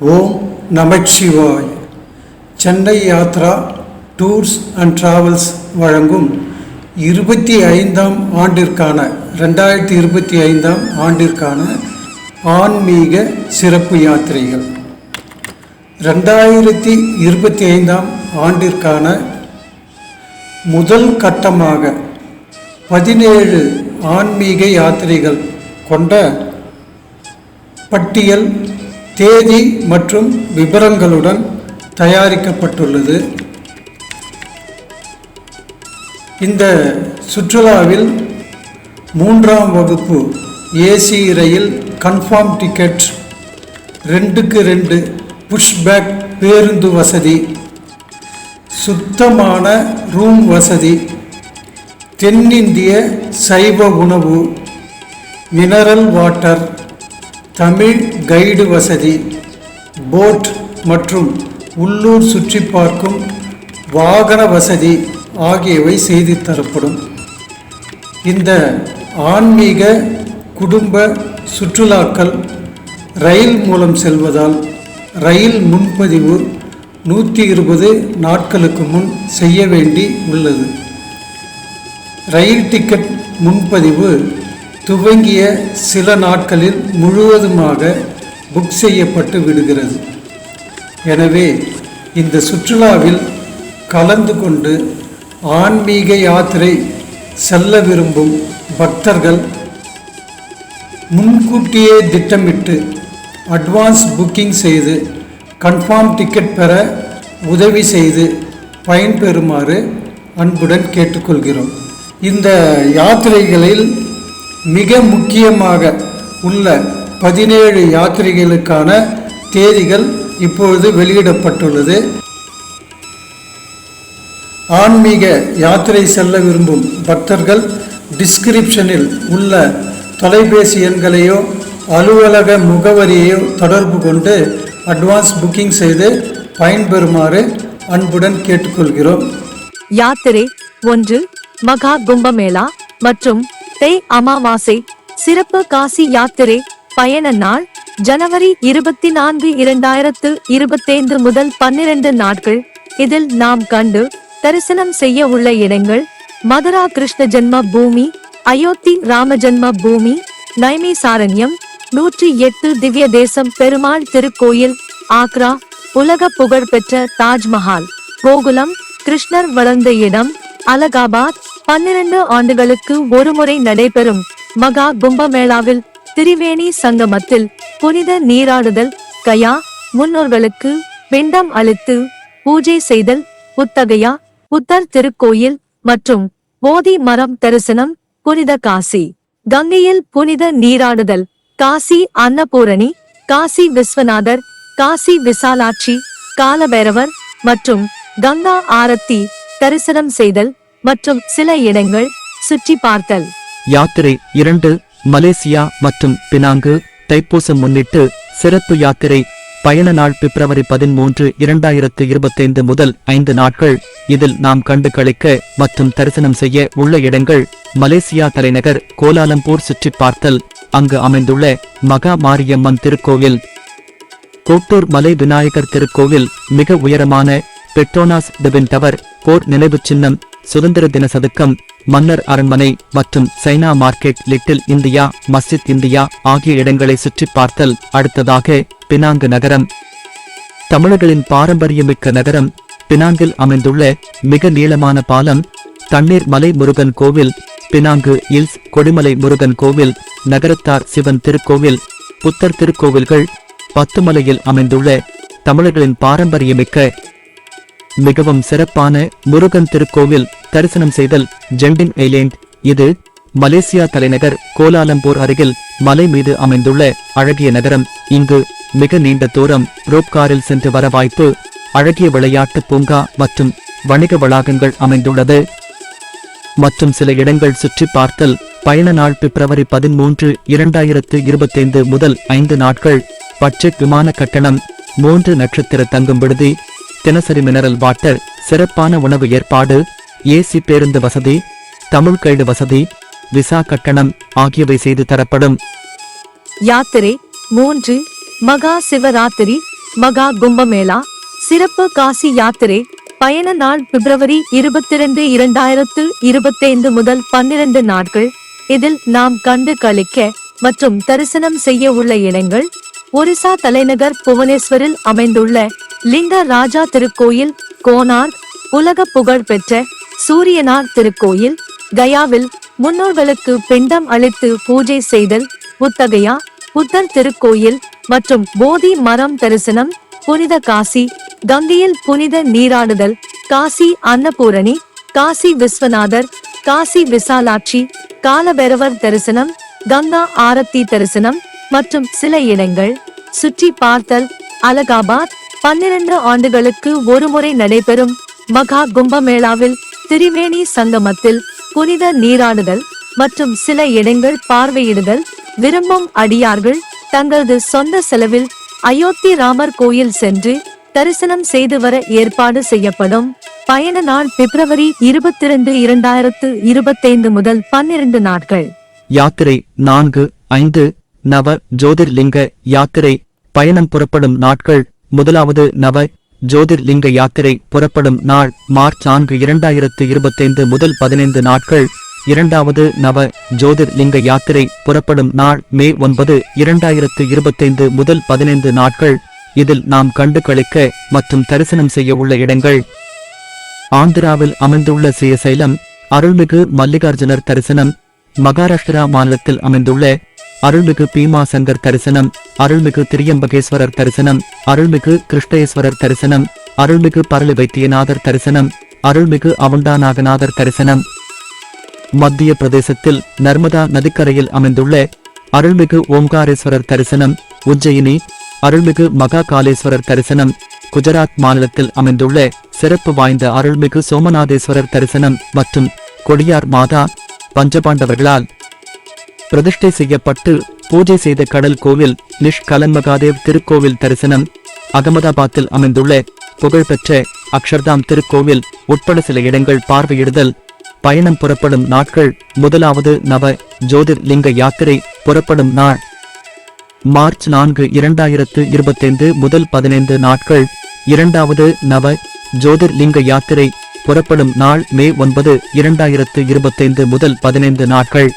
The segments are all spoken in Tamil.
Om Namashivay Chennai Yatra tours and travels வழங்கும் இருபத்தி ஐந்தாம் ஆண்டிற்கான ரெண்டாயிரத்தி இருபத்தி ஐந்தாம் ஆண்டிற்கான ஆன்மீக சிறப்பு யாத்திரைகள். ரெண்டாயிரத்தி இருபத்தி ஐந்தாம் ஆண்டிற்கான முதல் கட்டமாக பதினேழு ஆன்மீக யாத்திரைகள் கொண்ட பட்டியல் தேதி மற்றும் விவரங்களுடன் தயாரிக்கப்பட்டுள்ளது. இந்த சுற்றுலாவில் மூன்றாம் வகுப்பு ஏசி ரயில் கன்ஃபார்ம் டிக்கெட் ரெண்டுக்கு ரெண்டு புஷ்பேக் பேருந்து வசதி சுத்தமான ரூம் வசதி தென்னிந்திய சைவ உணவு மினரல் வாட்டர் தமிழ் கைடு வசதி போட் மற்றும் உள்ளூர் சுற்றி பார்க்கும் வாகன வசதி ஆகியவை செய்து தரப்படும். இந்த ஆன்மீக குடும்ப சுற்றுலாக்கள் ரயில் மூலம் செல்வதால் ரயில் முன்பதிவு நூற்றி இருபது நாட்களுக்கு முன் செய்ய வேண்டி உள்ளது. ரயில் டிக்கெட் முன்பதிவு துவங்கிய சில நாட்களில் முழுவதுமாக புக் செய்யப்பட்டு விடுகிறது. எனவே இந்த சுற்றுலாவில் கலந்து கொண்டு ஆன்மீக யாத்திரை செல்ல விரும்பும் பக்தர்கள் முன்கூட்டியே திட்டமிட்டு அட்வான்ஸ் புக்கிங் செய்து கன்ஃபார்ம் டிக்கெட் பெற உதவி செய்து பயன்பெறுமாறு அன்புடன் கேட்டுக்கொள்கிறோம். இந்த யாத்திரைகளில் மிக முக்கியமாக உள்ள பதினேழு யாத்திரைகளுக்கான தேதிகள் இப்பொழுது வெளியிடப்பட்டுள்ளது. ஆன்மீக யாத்திரை செல்ல விரும்பும் பக்தர்கள் டிஸ்கிரிப்ஷனில் உள்ள தொலைபேசி எண்களையோ அலுவலக முகவரியையோ தொடர்பு கொண்டு அட்வான்ஸ் புக்கிங் செய்து பயன்பெறுமாறு அன்புடன் கேட்டுக்கொள்கிறோம். யாத்திரை ஒன்று மகா கும்பமேளா மற்றும் தேய் அமாவாசை சிறப்பு காசி யாத்திரை பயண நாள் ஜனவரி இருபத்தி நான்கு இரண்டாயிரத்து இருபத்தைந்து முதல் பன்னிரண்டு நாட்கள். இதில் நாம் கண்டு தரிசனம் செய்ய உள்ள இடங்கள் மதுரா கிருஷ்ண ஜென்ம பூமி அயோத்தி ராம ஜென்ம பூமி நைமி சாரண்யம் நூற்றி எட்டு திவ்ய தேசம் பெருமாள் திருக்கோயில் ஆக்ரா உலக புகழ்பெற்ற தாஜ்மஹால் கோகுலம் கிருஷ்ணர் வளர்ந்த இடம் அலகாபாத் பன்னிரண்டு ஆண்டுகளுக்கு ஒருமுறை நடைபெறும் மகா கும்பமேளாவில் திரிவேணி சங்கமத்தில் புனித நீராடுதல் கயா முன்னோர்களுக்கு பிண்டம் அளித்து பூஜை செய்தல் புத்தகையா புத்தர் திருக்கோயில் மற்றும் போதி மரம் தரிசனம் புனித காசி. கங்கையில் புனித நீராடுதல் காசி அன்னபூரணி காசி விஸ்வநாதர் காசி விசாலாட்சி காலபைரவர் மற்றும் கங்கா ஆரத்தி தரிசனம் செய்தல் மற்றும் சில இடங்கள் சுற்றி பார்த்தல். யாத்திரை இரண்டு மலேசியா மற்றும் பினாங்கு தைப்பூசம் முன்னிட்டு சிறப்பு யாத்திரை பயண நாள் பிப்ரவரி பதிமூன்று இரண்டாயிரத்து இருபத்தைந்து முதல் ஐந்து நாட்கள். இதில் நாம் கண்டு கழிக்க மற்றும் தரிசனம் செய்ய உள்ள இடங்கள் மலேசியா தலைநகர் கோலாலம்பூர் சுற்றி பார்த்தல். அங்கு அமைந்துள்ள மகா மாரியம்மன் திருக்கோவில். கோட்டூர் மலை விநாயகர் திருக்கோவில் மிக உயரமான பெட்ரோனாஸ் டெபின் டவர் போர் நினைவு சின்னம் சுதந்திர தின சதுக்கம் மன்னர் அரண்மனை மற்றும் China market little India Masjid India ஆகிய இடங்களை சுற்றி பார்த்தல் அடுத்ததாக பினாங்கு நகரம். தமிழர்களின் பாரம்பரியமிக்க நகரம் பினாங்கில் அமைந்துள்ள மிக நீளமான பாலம் தண்ணீர் மலை முருகன் கோவில் பினாங்கு இல்ஸ் கொடிமலை முருகன் கோவில் நகரத்தார் சிவன் திருக்கோவில் புத்தர் திருக்கோவில்கள் பத்துமலையில் அமைந்துள்ள தமிழர்களின் பாரம்பரியமிக்க மிகவும் சிறப்பான முருகன் திருக்கோவில் தரிசனம் செய்தல் ஜெண்டின் ஐலேண்ட். இது மலேசியா தலைநகர் கோலாலம்பூர் அருகில் மலை மீது அமைந்துள்ள அழகிய நகரம். இங்கு மிக நீண்ட தூரம் ரோப் காரில் சென்று வர வாய்ப்பு அழகிய விளையாட்டு பூங்கா மற்றும் வணிக வளாகங்கள் அமைந்துள்ளது. மற்றும் சில இடங்கள் சுற்றி பார்த்தல் பயண நாள் பிப்ரவரி பதிமூன்று இரண்டாயிரத்து இருபத்தைந்து முதல் ஐந்து நாட்கள் பட்ஜெட் விமான கட்டணம் மூன்று நட்சத்திர தங்கும் விடுதி தினசரி மினரல் வாட்டர் சிறப்பான உணவு ஏற்பாடு ஏசி பேருந்து வசதி தமிழ் கைடு வசதி விசா கட்டணம் ஆகியவை செய்து தரப்படும். யாத்திரை மூன்று மகா சிவராத்திரி மகா கும்பமேளா சிறப்பு காசி யாத்திரை பயண நாள் பிப்ரவரி இருபத்தி ரெண்டு இரண்டாயிரத்து இருபத்தைந்து முதல் பன்னிரண்டு நாட்கள். இதில் நாம் கண்டு கழிக்க மற்றும் தரிசனம் செய்ய உள்ள இடங்கள் ஒரிசா தலைநகர் புவனேஸ்வரில் அமைந்துள்ள லிங்க ராஜா திருக்கோயில் கோனார் உலக புகழ் பெற்ற சூரியனார் திருக்கோயில் கயாவில் முன்னோர்களுக்கு பிண்டம் அளித்து பூஜை செய்தல் புத்தகையா புத்தர் திருக்கோயில் மற்றும் போதி மரம் தரிசனம் புனித காசி கங்கையில் புனித நீராடுதல் காசி அன்னபூரணி காசி விஸ்வநாதர் காசி விசாலாட்சி காலபெரவர் தரிசனம் கங்கா ஆரத்தி தரிசனம் மற்றும் சில இடங்கள். சுற்றி பார்த்தல் அலகாபாத் பன்னிரண்டு ஆண்டுகளுக்கு ஒருமுறை நடைபெறும் மகா கும்பமேளாவில் திரிவேணி சங்கமத்தில் புனித நீராடுதல் மற்றும் சில இடங்கள் பார்வையிடுதல் விரும்பும் அடியார்கள் தங்களது சொந்த செலவில் அயோத்தி ராமர் கோயில் சென்று தரிசனம் செய்து வர ஏற்பாடு செய்யப்படும். பயண நாள் பிப்ரவரி இருபத்தி ரெண்டு இரண்டாயிரத்து இருபத்தைந்து முதல் பன்னிரண்டு நாட்கள். யாத்திரை நான்கு ஐந்து நவ ஜோதிர்லிங்க யாத்திரை பயணம் புறப்படும் நாட்கள் முதலாவது நவ ஜோதிர்லிங்க யாத்திரை புறப்படும் நாள் மார்ச் நான்கு இரண்டாயிரத்து இருபத்தைந்து முதல் பதினைந்து நாட்கள். இரண்டாவது நவ ஜோதிர்லிங்க யாத்திரை புறப்படும் நாள் மே ஒன்பது இரண்டாயிரத்து இருபத்தைந்து முதல் பதினைந்து நாட்கள். இதில் நாம் கண்டு கழிக்க மற்றும் தரிசனம் செய்ய உள்ள இடங்கள். ஆந்திராவில் அமைந்துள்ள ஸ்ரீசைலம் அருள்மிகு மல்லிகார்ஜுனர் தரிசனம் மகாராஷ்டிரா மாநிலத்தில் அமைந்துள்ள அருள்மிகு பீமாசங்கர் தரிசனம் அருள்மிகு திரியம்பகேஸ்வரர் தரிசனம் அருள்மிகு கிருஷ்ணேஸ்வரர் தரிசனம் அருள்மிகு பரளி வைத்தியநாதர் தரிசனம் அருள்மிகு அவண்டாநாகநாதர் தரிசனம். மத்திய பிரதேசத்தில் நர்மதா நதிக்கரையில் அமைந்துள்ள அருள்மிகு ஓம்காரேஸ்வரர் தரிசனம் உஜ்ஜயினி அருள்மிகு மகா காளேஸ்வரர் தரிசனம் குஜராத் மாநிலத்தில் அமைந்துள்ள சிறப்பு வாய்ந்த அருள்மிகு சோமநாதேஸ்வரர் தரிசனம் மற்றும் கொடியார் மாதா பஞ்சபாண்டவர்களால் பிரதிஷ்டை செய்யப்பட்டு பூஜை செய்த கடல் கோவில் நிஷ்கலன் மகாதேவ் திருக்கோவில் தரிசனம் அகமதாபாத்தில் அமைந்துள்ள புகழ்பெற்ற அக்ஷர்தாம் திருக்கோவில் உட்பட சில இடங்கள் பார்வையிடுதல். பயணம் புறப்படும் நாட்கள் முதலாவது நவ ஜோதிர் லிங்க யாத்திரை புறப்படும் நாள். மார்ச் நான்கு இரண்டாயிரத்து இருபத்தைந்து முதல் பதினைந்து நாட்கள் இரண்டாவது நவ ஜோதிர் லிங்க யாத்திரை புறப்படும் நாள் மே ஒன்பது இரண்டாயிரத்து இருபத்தைந்து முதல் பதினைந்து நாட்கள்.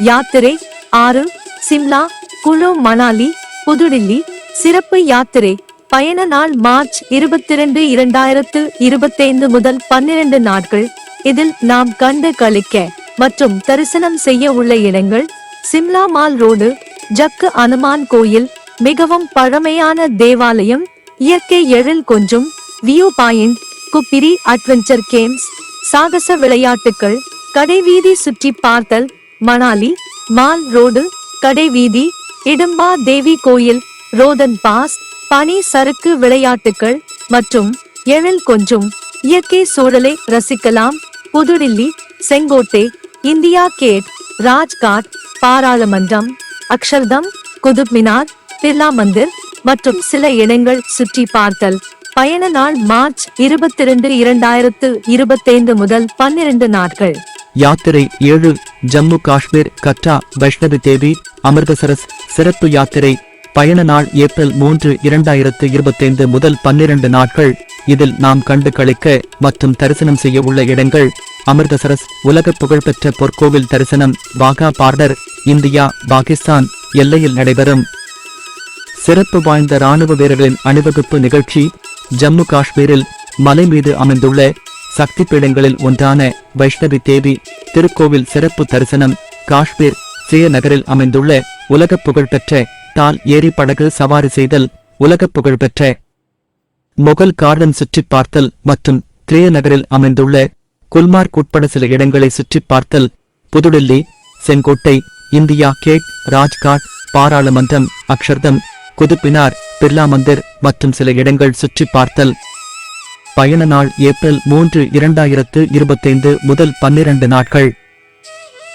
யாத்திரை ஆறு சிம்லா குழு மணாலி புதுடில்லி சிறப்பு யாத்திரை பயண நாள் மார்ச் இருபத்தி ரெண்டு இரண்டாயிரத்து இருபத்தைந்து முதல் பன்னிரண்டு நாட்கள். இதில் நாம் கண்டு கழிக்க மற்றும் தரிசனம் செய்ய உள்ள இடங்கள் சிம்லா மால் ரோடு ஜக்கு அனுமான் கோயில் மிகவும் பழமையான தேவாலயம் இயற்கை எழில் கொஞ்சம் view point Kufri adventure games சாகச விளையாட்டுகள் கடைவீதி சுற்றி பார்த்தல் மணாலி மால் ரோடு கடைவீதி இடும்பா தேவி கோயில் ரோதன் பாஸ் பனி சறுக்கு விளையாட்டுகள் மற்றும் எழில் கொஞ்சம் இயற்கை சூழலை ரசிக்கலாம். புதுடில்லி செங்கோட்டை இந்தியா கேட் ராஜ்காட் பாராளுமன்றம் அக்ஷர்தம் குதுப் மினார் பிர்லா மந்திர் மற்றும் சில இடங்கள் சுற்றி பார்த்தல். பயண நாள் மார்ச் இருபத்தி ரெண்டு இரண்டாயிரத்து இருபத்தைந்து முதல் பன்னிரண்டு நாட்கள். யாத்திரை ஏழு ஜம்மு காஷ்மீர் கட்டா வைஷ்ணவி தேவி அமிர்தசரஸ் சிறப்பு யாத்திரை பயண நாள் ஏப்ரல் மூன்று இரண்டாயிரத்து இருபத்தைந்து முதல் பன்னிரண்டு நாட்கள். இதில் நாம் கண்டு கழிக்க மற்றும் தரிசனம் செய்ய உள்ள இடங்கள் அமிர்தசரஸ் உலக புகழ்பெற்ற பொற்கோவில் தரிசனம் வாகா பார்டர் இந்தியா பாகிஸ்தான் எல்லையில் நடைபெறும். சிறப்பு வாய்ந்த ராணுவ வீரர்களின் அணிவகுப்பு நிகழ்ச்சி ஜம்மு காஷ்மீரில் மலை மீது அமைந்துள்ள சக்தி பீடங்களில் ஒன்றான வைஷ்ணவி தேவி திருக்கோவில் சிறப்பு தரிசனம் காஷ்மீர் ஸ்ரீநகரில் அமைந்துள்ள உலக புகழ்பெற்ற தால் ஏரி படகு சவாரி செய்தல் உலக புகழ்பெற்ற முகல் கார்டன் சுற்றி பார்த்தல் மற்றும் திரேநகரில் அமைந்துள்ள குல்மார்க் உட்பட சில இடங்களை சுற்றி பார்த்தல் புதுடில்லி செங்கோட்டை இந்தியா கேட் ராஜ்காட் பாராளுமன்றம் அக்ஷர்தம் குதுப்பினார் பிர்லா மந்திர் மற்றும் சில இடங்கள் சுற்றி பார்த்தல் பயண நாள் ஏப்ரல் மூன்று இரண்டாயிரத்து இருபத்தைந்து முதல் பன்னிரண்டு நாட்கள்.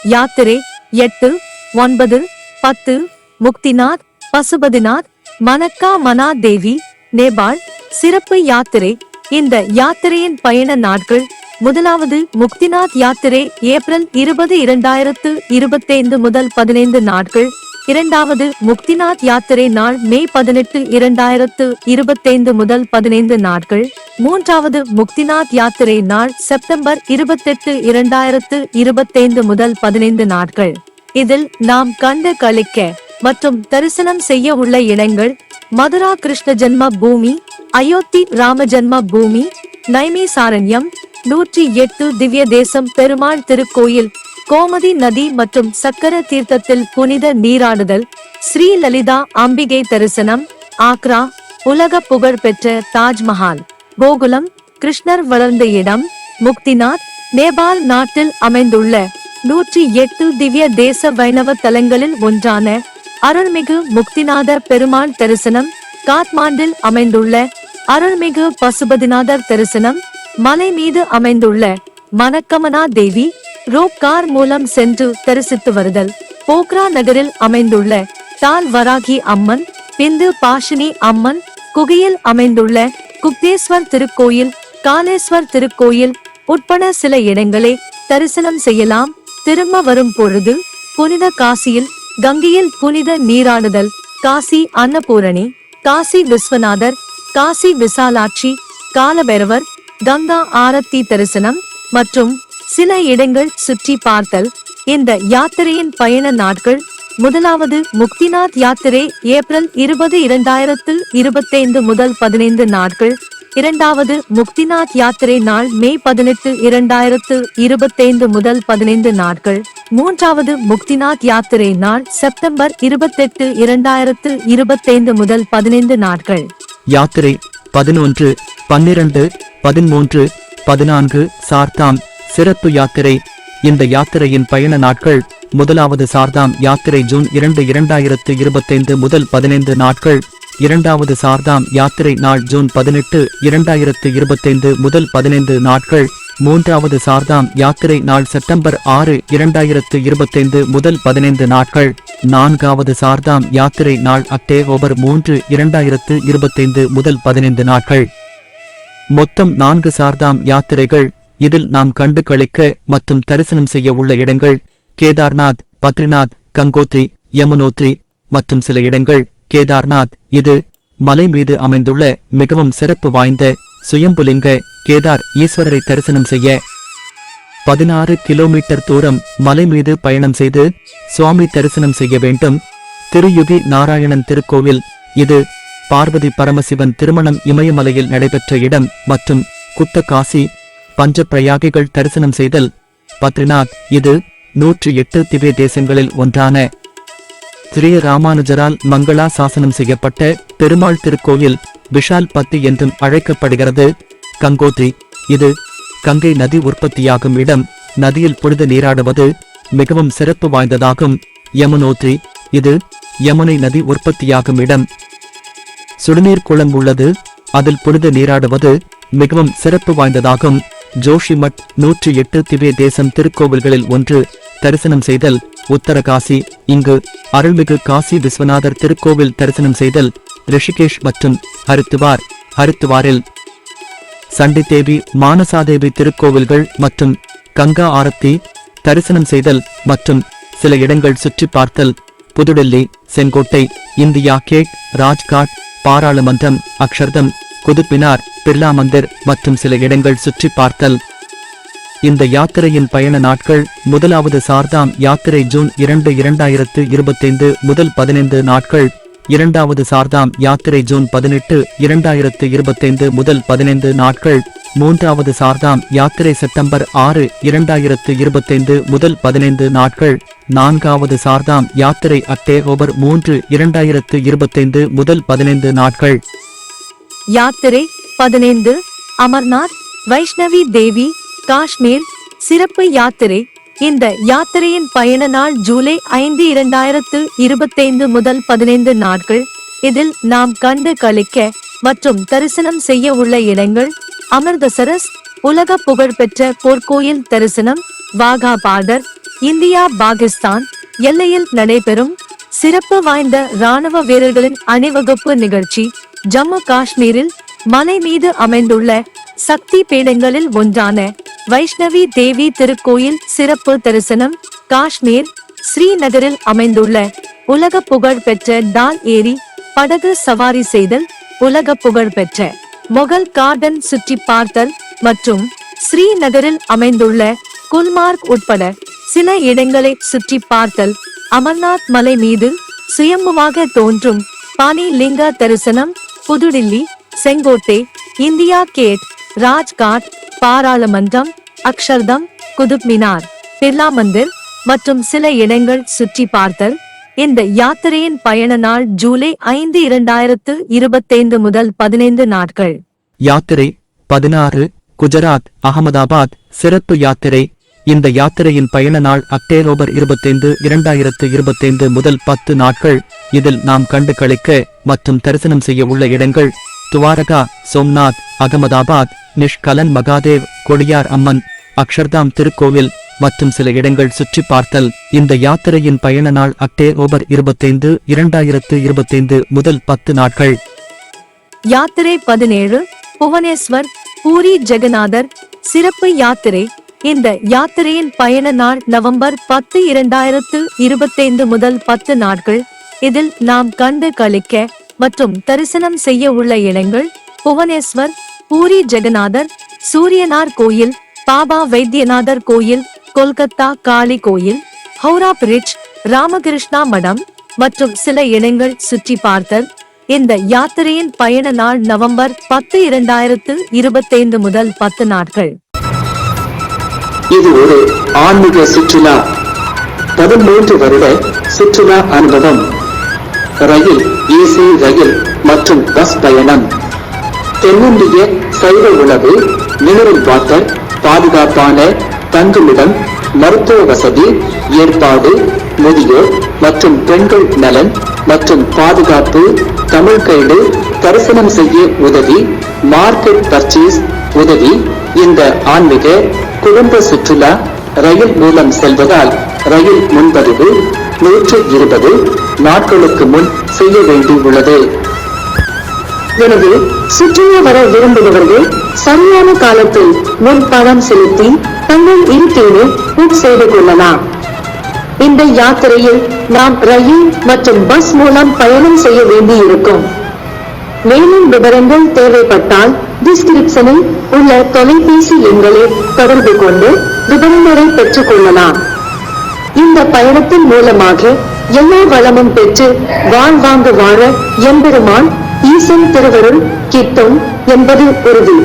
யாத்திரை எட்டு ஒன்பது பத்து முக்திநாத் பசுபதிநாத் மனக்கா மனா தேவி நேபாள். சிறப்பு யாத்திரை இந்த யாத்திரையின் பயண நாட்கள். முதலாவது முக்திநாத் யாத்திரை ஏப்ரல் இருபது இரண்டாயிரத்து இருபத்தைந்து முதல் பதினைந்து நாட்கள். இரண்டாவது முக்திநாத் யாத்திரை நாள் மே பதினெட்டு இரண்டாயிரத்து இருபத்தைந்து முதல் பதினைந்து நாட்கள். மூன்றாவது முக்திநாத் யாத்திரை நாள் செப்டம்பர் இருபத்தெட்டு இரண்டாயிரத்து இருபத்தைந்து முதல் பதினைந்து நாட்கள். இதில் நாம் கண்டு கழிக்க மற்றும் தரிசனம் செய்ய உள்ள இடங்கள் மதுரா கிருஷ்ண ஜென்ம பூமி அயோத்தி ராம ஜென்ம பூமி நைமி சாரண்யம் நூற்றி எட்டு திவ்ய தேசம் பெருமாள் திருக்கோயில் கோமதி நதி மற்றும் சக்கர தீர்த்தத்தில் புனித நீராடுதல் ஸ்ரீ லலிதா அம்பிகை தரிசனம் ஆக்ரா உலக புகழ் பெற்ற தாஜ்மஹால் கோகுலம் கிருஷ்ணர் வளர்ந்த இடம் முக்திநாத் நேபாள் நாட்டில் அமைந்துள்ள நூற்றி எட்டு திவ்ய தேச வைணவ தலங்களில் ஒன்றான அருள்மிகு முக்திநாதர் பெருமாள் தரிசனம் காத்மாண்டில் அமைந்துள்ள அருள்மிகு பசுபதிநாதர் தரிசனம் மலை மீது அமைந்துள்ள மணக்கமனா தேவி ரோப் கார் மூலம் சென்று தரிசித்து வருதல். போக்ரா நகரில் அமைந்துள்ள தால் வராகி அம்மன் பிந்து பாஷினி அம்மன் குகையில் அமைந்துள்ள குக்தேஸ்வர் திருக்கோயில் காலேஸ்வர் திருக்கோயில் உட்பட சில இடங்களை தரிசனம் செய்யலாம். திரும்ப வரும் பொழுது புனித காசியில் கங்கையில் புனித நீராடுதல். காசி அன்னபூரணி காசி விஸ்வநாதர் காசி விசாலாட்சி காலபைரவர் கங்கா ஆரத்தி தரிசனம். மற்றும் சில இடங்கள் சுற்றி பார்த்தல். இந்த யாத்திரையின் பயண நாட்கள் முதலாவது முக்திநாத் யாத்திரை ஏப்ரல் இருபது இரண்டாயிரத்து இருபத்தைந்து முதல் பதினைந்து நாட்கள். இரண்டாவது முக்திநாத் யாத்திரை நாள் மே பதினெட்டு இரண்டாயிரத்து இருபத்தைந்து முதல் பதினைந்து நாட்கள். மூன்றாவது முக்திநாத் யாத்திரை நாள் செப்டம்பர் இருபத்தெட்டு இரண்டாயிரத்து இருபத்தைந்து முதல் பதினைந்து நாட்கள். யாத்திரை பதினொன்று பன்னிரண்டு பதிமூன்று பதினான்கு சார்தாம் சிறப்பு யாத்திரை. இந்த யாத்திரையின் பயண நாட்கள் முதலாவது சார்தாம் யாத்திரை ஜூன் இரண்டு இரண்டாயிரத்து இருபத்தைந்து முதல் பதினைந்து நாட்கள். இரண்டாவது சார்தாம் யாத்திரை நாள் ஜூன் பதினெட்டு இரண்டாயிரத்து இருபத்தைந்து முதல் பதினைந்து நாட்கள். மூன்றாவது சார்தாம் யாத்திரை நாள் செப்டம்பர் ஆறு இரண்டாயிரத்து இருபத்தைந்து முதல் பதினைந்து நாட்கள். நான்காவது சார்தாம் யாத்திரை நாள் அக்டோபர் மூன்று இரண்டாயிரத்து இருபத்தைந்து முதல் பதினைந்து நாட்கள். மொத்தம் நான்கு சார்தாம் யாத்திரைகள். இதில் நாம் கண்டு கழிக்க மற்றும் தரிசனம் செய்ய உள்ள இடங்கள் கேதார்நாத் பத்ரிநாத் கங்கோத்ரி யமுனோத்ரி மற்றும் சில இடங்கள். கேதார்நாத் இது மலை மீது அமைந்துள்ள மிகவும் சிறப்பு வாய்ந்த சுயம்புலிங்க கேதார் ஈஸ்வரரை தரிசனம் செய்ய. பதினாறு கிலோமீட்டர் தூரம் மலை மீது பயணம் செய்து சுவாமி தரிசனம் செய்ய வேண்டும். திருயுகி நாராயணன் திருக்கோவில் இது பார்வதி பரமசிவன் திருமணம் இமயமலையில் நடைபெற்ற இடம் மற்றும் குத்தகாசி பஞ்ச பிரயாகிகள் தரிசனம் செய்தல். பத்ரிநாத் இது நூற்றி எட்டு திவ்ய தேசங்களில் ஒன்றான ஸ்ரீ ராமானுஜரால் மங்களா சாசனம் செய்யப்பட்ட பெருமாள் திருக்கோயில் விஷால் பத்தி என்றும் அழைக்கப்படுகிறது. கங்கோத்ரி இது கங்கை நதி உற்பத்தியாகும் இடம். நதியில் புனித நீராடுவது மிகவும் சிறப்பு வாய்ந்ததாகும். யமுனோத்ரி இது யமுனை நதி உற்பத்தியாகும் இடம். சுடுநீர் குளம் உள்ளது. அதில் புனித நீராடுவது மிகவும் சிறப்பு வாய்ந்ததாகும். ஜோஷிமட் நூற்றி எட்டு திவே தேசம் திருக்கோவில்களில் ஒன்று. தரிசனம் செய்தல் உத்தரகாசி. இங்கு அருள்மிகு காசி விஸ்வநாதர் திருக்கோவில் தரிசனம் செய்தல் ரிஷிகேஷ் மற்றும் ஹரித்துவார். ஹரித்துவாரில் சண்டி தேவி மானசாதேவி திருக்கோவில்கள் மற்றும் கங்கா ஆரத்தி தரிசனம் செய்தல் மற்றும் சில இடங்கள் சுற்றி பார்த்தல். புதுடெல்லி செங்கோட்டை இந்தியா கேட் ராஜ்காட் பாராளுமன்றம் அக்ஷர்தம் குதுப்பினார் பிர்லா மந்திர் மற்றும் சில இடங்கள் சுற்றி பார்த்தல். இந்த யாத்திரையின் பயண நாட்கள் முதலாவது சார்தாம் யாத்திரை ஜூன் இரண்டு இரண்டாயிரத்து இருபத்தைந்து முதல் பதினைந்து நாட்கள். இரண்டாவது சார்தாம் யாத்திரை ஜூன் பதினெட்டு இரண்டாயிரத்து இருபத்தைந்து முதல் பதினைந்து நாட்கள். மூன்றாவது சார்தாம் யாத்திரை செப்டம்பர் ஆறு இரண்டாயிரத்து இருபத்தைந்து முதல் பதினைந்து நாட்கள். நான்காவது சார்தாம் யாத்திரை அக்டோபர் மூன்று இரண்டாயிரத்து இருபத்தைந்து முதல் பதினைந்து நாட்கள். யாத்திரை பதினைந்து அமர்நாத் வைஷ்ணவி தேவி காஷ்மீர் சிறப்பு யாத்திரை இந்த யாத்திரையின் பயண நாள் ஜூலை ஐந்து இரண்டாயிரத்து இருபத்தைந்து முதல் பதினைந்து நாட்கள். இதில் நாம் கண்டு கழிக்க மற்றும் தரிசனம் செய்ய உள்ள இடங்கள் அமிர்தசரஸ் உலக புகழ்பெற்ற போர்க்கோயில் தரிசனம் வாகா பார்டர் இந்தியா பாகிஸ்தான் எல்லையில் நடைபெறும் சிறப்பு வாய்ந்த ராணுவ வீரர்களின் அணிவகுப்பு நிகழ்ச்சி ஜம்மு காஷ்மீரில் மலை மீது அமைந்துள்ள சக்தி பீடங்களில் ஒன்றான வைஷ்ணவி தேவி திருக்கோயில் சிறப்பு தரிசனம் காஷ்மீர் ஸ்ரீநகரில் அமைந்துள்ள உலக புகழ் பெற்ற டால் ஏரி படகு சவாரி செய்தல் உலக புகழ் பெற்ற மொகல் கார்டன் சுற்றி பார்த்தல் மற்றும் ஸ்ரீநகரில் அமைந்துள்ள குல்மார்க் உட்பட சில இடங்களை சுற்றி பார்த்தல் அமர்நாத் மலை மீது சுயம்புவாக தோன்றும் பானி லிங்க தரிசனம் புதுடில்லி செங்கோட்டை இந்தியா கேட் ராஜ்காட் பாராளுமன்றம் அக்ஷர்தம் குதுப் மினார் பிர்லா மந்திர் மற்றும் சில இடங்கள் சுற்றி பார்த்தல். இந்த யாத்திரையின் பயண நாள் ஜூலை ஐந்து இரண்டாயிரத்து இருபத்தைந்து முதல் பதினைந்து நாட்கள். யாத்திரை பதினாறு குஜராத் அகமதாபாத் சிறப்பு யாத்திரை. இந்த யாத்திரையின் பயண நாள் அக்டோபர் இருபத்தைந்து இரண்டாயிரத்து இருபத்தைந்து முதல் பத்து நாட்கள். இதில் நாம் கண்டு கழிக்க மற்றும் தரிசனம் செய்ய உள்ள இடங்கள் துவாரகா சோம்நாத் அகமதாபாத் நிஷ்கலன் மகாதேவ் கொடியார் அம்மன் அக்ஷர்தாம் திருக்கோவில் மற்றும் சில இடங்கள் சுற்றி பார்த்தல். இந்த யாத்திரையின் பயண நாள் அக்டோபர் இருபத்தைந்து இரண்டாயிரத்து இருபத்தைந்து முதல் பத்து நாட்கள். யாத்திரை பதினேழு புவனேஸ்வர் பூரி ஜெகநாதர் சிறப்பு யாத்திரை. இந்த யாத்திரையின் பயண நாள் நவம்பர் பத்து இரண்டாயிரத்து இருபத்தைந்து முதல் பத்து நாட்கள். இதில் நாம் கண்டு கழிக்க மற்றும் தரிசனம் செய்ய உள்ள இடங்கள் புவனேஸ்வர் பூரி ஜெகநாதர் சூரியனார் கோயில் பாபா வைத்தியநாதர் கோயில் கொல்கத்தா காளி கோயில் ஹவுரா பிரிட்ஜ் ராமகிருஷ்ணா மடம் மற்றும் சில இடங்கள் சுற்றி பார்த்தல். இந்த யாத்திரையின் பயண நாள் நவம்பர் பத்து இரண்டாயிரத்து இருபத்தைந்து முதல் பத்து நாட்கள். இது ஒரு ஆன்மீக சுற்றுலா. பதிமூன்று வருட சுற்றுலா அனுபவம். ரயில் ஏசி ரயில் மற்றும் பஸ் பயணம். தென்னிந்திய சைவ உணவு மினரல் வாட்டர் பாதுகாப்பான தங்குமிடம் மருத்துவ வசதி ஏற்பாடு முதியோர் மற்றும் பெண்கள் நலன் மற்றும் பாதுகாப்பு தமிழ் கைடு தரிசனம் செய்ய உதவி மார்க்கெட் பர்ச்சேஸ் உதவி இந்த ஆன்மீக குடும்ப சுற்றுலா ரயில் மூலம் செல்வதால் ரயில் முன்பதிவு நூற்று இருபது நாட்களுக்கு முன் செய்ய வேண்டியுள்ளது. எனவே சுற்றுலா வர விரும்புபவர்கள் சரியான காலத்தில் முன் பணம் செலுத்தி தங்கள் இருக்கையை புக் செய்து கொள்ளலாம். இந்த யாத்திரையில் நாம் ரயில் மற்றும் பஸ் மூலம் பயணம் செய்ய வேண்டியிருக்கும். மேலும் விவரங்கள் தேவைப்பட்டால் டிஸ்கிரிப்ஷனில் உள்ள தொலைபேசி எண்களை தொடர்பு கொண்டு விவரங்களை பெற்றுக் கொள்ளலாம். இந்த பயணத்தின் மூலமாக எல்லா வளமும் பெற்று வாழ்வாங்கு வாழ எம்பெருமான் ஈசன் திருவருள் கிட்டும் என்பது உறுதி.